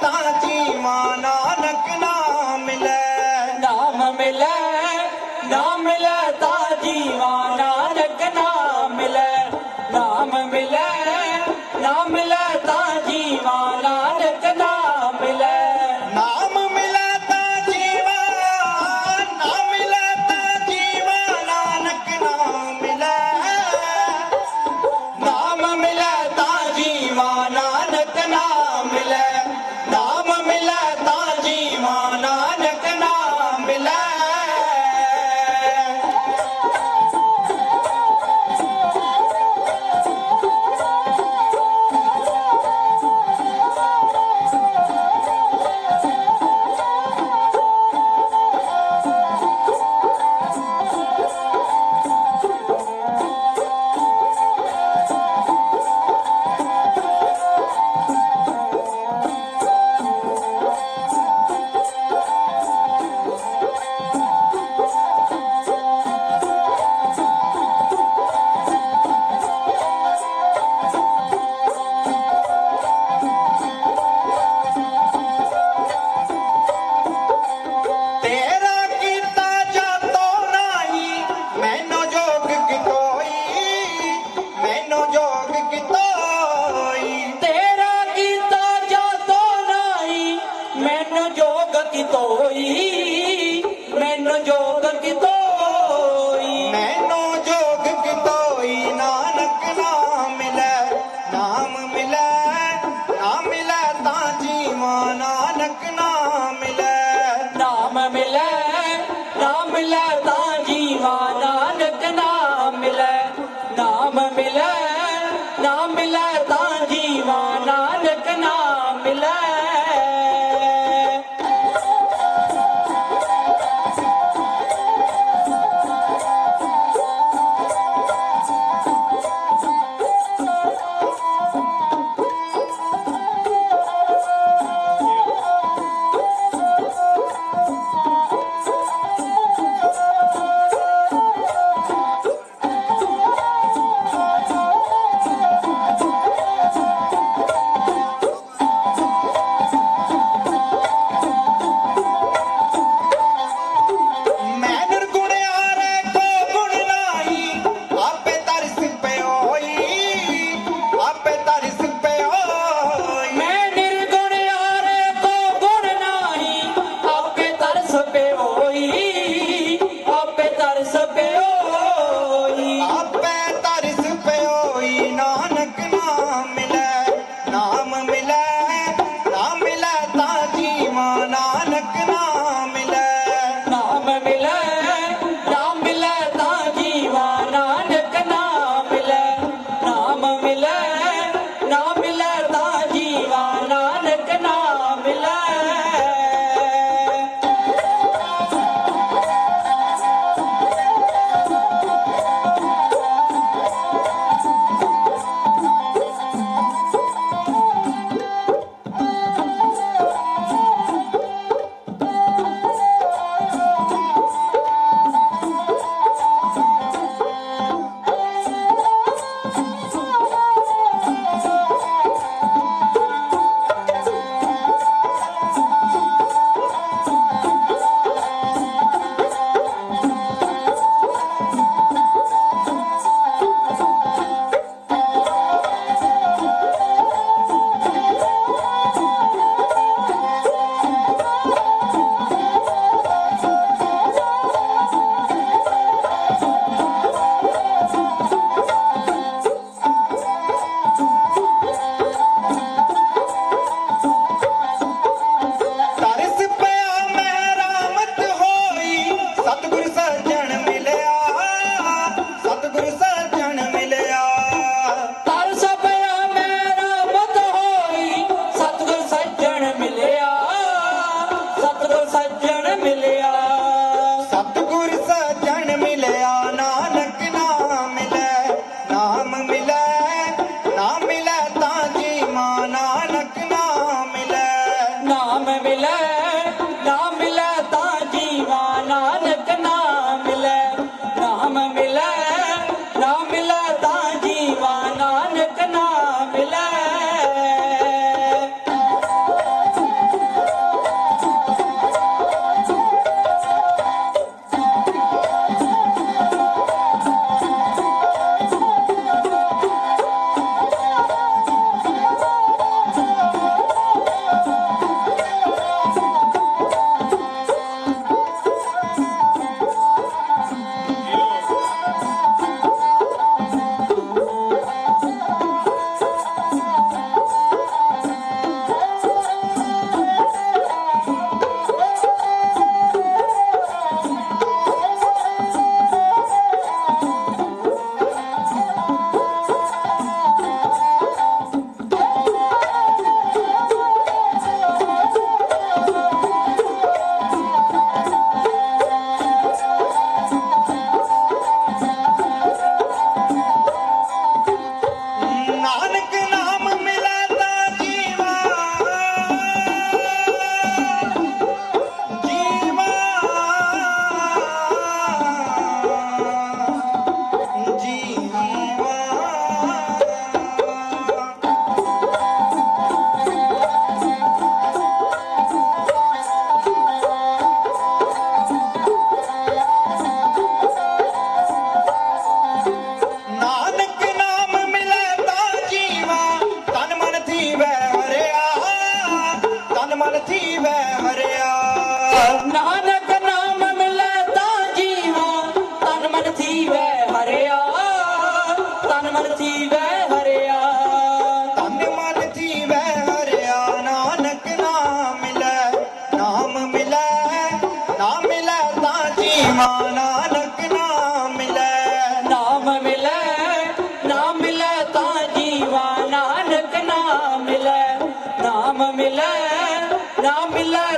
ਤਾਂ ਜੀ ਮਾਂ ਨਾਨਕ ਨਾਮ ਮਿਲੇ ਨਾਮ ਮਿਲੇ ਨਾਮ ਮਿਲੇ ਤਾਂ ਜੀ ਮਾਂ ਨਾਨਕ que não ਥੀਵੈ ਹਰਿਆ ਤਨ ਮਨ ਥੀਵੈ ਹਰਿਆ। ਤਨ ਮਨ ਥੀਵੈ ਹਰਿਆ ਨਾਨਕ ਨਾਮ ਮਿਲੈ ਨਾਮ ਮਿਲੈ ਨਾਮ ਮਿਲੈ ਤਾਂ ਜੀਵਾ ਨਾਨਕ ਨਾਮ ਮਿਲੈ। ਨਾਮ ਮਿਲੈ ਨਾਮ ਮਿਲੈ ਤਾਂ ਜੀਵਾ ਨਾਨਕ ਨਾਮ ਮਿਲੈ ਨਾਮ ਮਿਲੈ ਨਾਮ ਮਿਲੈ